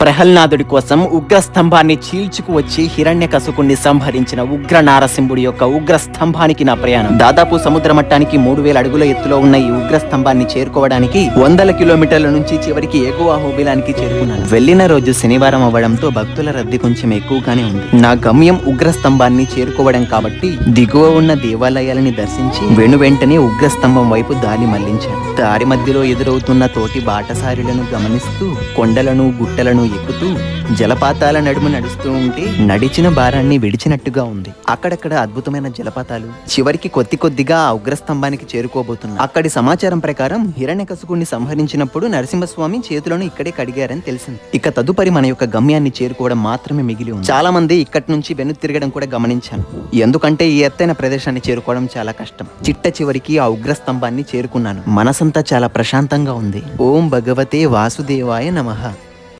ప్రహ్లాదుడి కోసం ఉగ్ర స్తంభాన్ని చీల్చుకు వచ్చి హిరణ్య కసుకుణ్ణి సంహరించిన ఉగ్ర నారసింహుడి యొక్క ఉగ్ర స్తంభానికి నా ప్రయాణం. దాదాపు సముద్ర మట్టానికి మూడు వేల అడుగుల ఎత్తులో ఉన్న ఈ ఉగ్ర స్తంభాన్ని చేరుకోవడానికి వందల కిలోమీటర్ల నుంచి చివరికి ఎగువ హోబిలానికి చేరుకున్నాను. వెళ్ళిన రోజు శనివారం అవ్వడంతో భక్తుల రద్దీ కొంచెం ఎక్కువగానే ఉంది. నా గమ్యం ఉగ్ర స్తంభాన్ని చేరుకోవడం కాబట్టి దిగువ ఉన్న దేవాలయాలని దర్శించి వెను వెంటనే ఉగ్ర స్తంభం వైపు దారి మళ్ళించాను. దారి మధ్యలో ఎదురవుతున్న తోటి బాటసారులను గమనిస్తూ కొండలను గుట్టలను ఎక్కుతూ జలపాతాల నడుమ నడుస్తూ ఉంటే నడిచిన భారాన్ని విడిచినట్టుగా ఉంది. అక్కడక్కడ అద్భుతమైన జలపాతాలు చివరికి కొద్ది కొద్దిగా ఆ ఉగ్రస్తంభానికి చేరుకోబోతున్నాయి. అక్కడి సమాచారం ప్రకారం హిరణ్యకశుకుణ్ణి సంహరించినప్పుడు నరసింహస్వామి చేతులను ఇక్కడే కడిగారని తెలిసింది. ఇక తదుపరి మన యొక్క గమ్యాన్ని చేరుకోవడం మాత్రమే మిగిలి ఉంది. చాలా మంది ఇక్కడి నుంచి వెను తిరగడం కూడా గమనించాను. ఎందుకంటే ఈ ఎత్తైన ప్రదేశాన్ని చేరుకోవడం చాలా కష్టం. చిట్ట చివరికి ఆ ఉగ్రస్తంభాన్ని చేరుకున్నాను. మనసంతా చాలా ప్రశాంతంగా ఉంది. ఓం భగవతే వాసుదేవాయ నమః.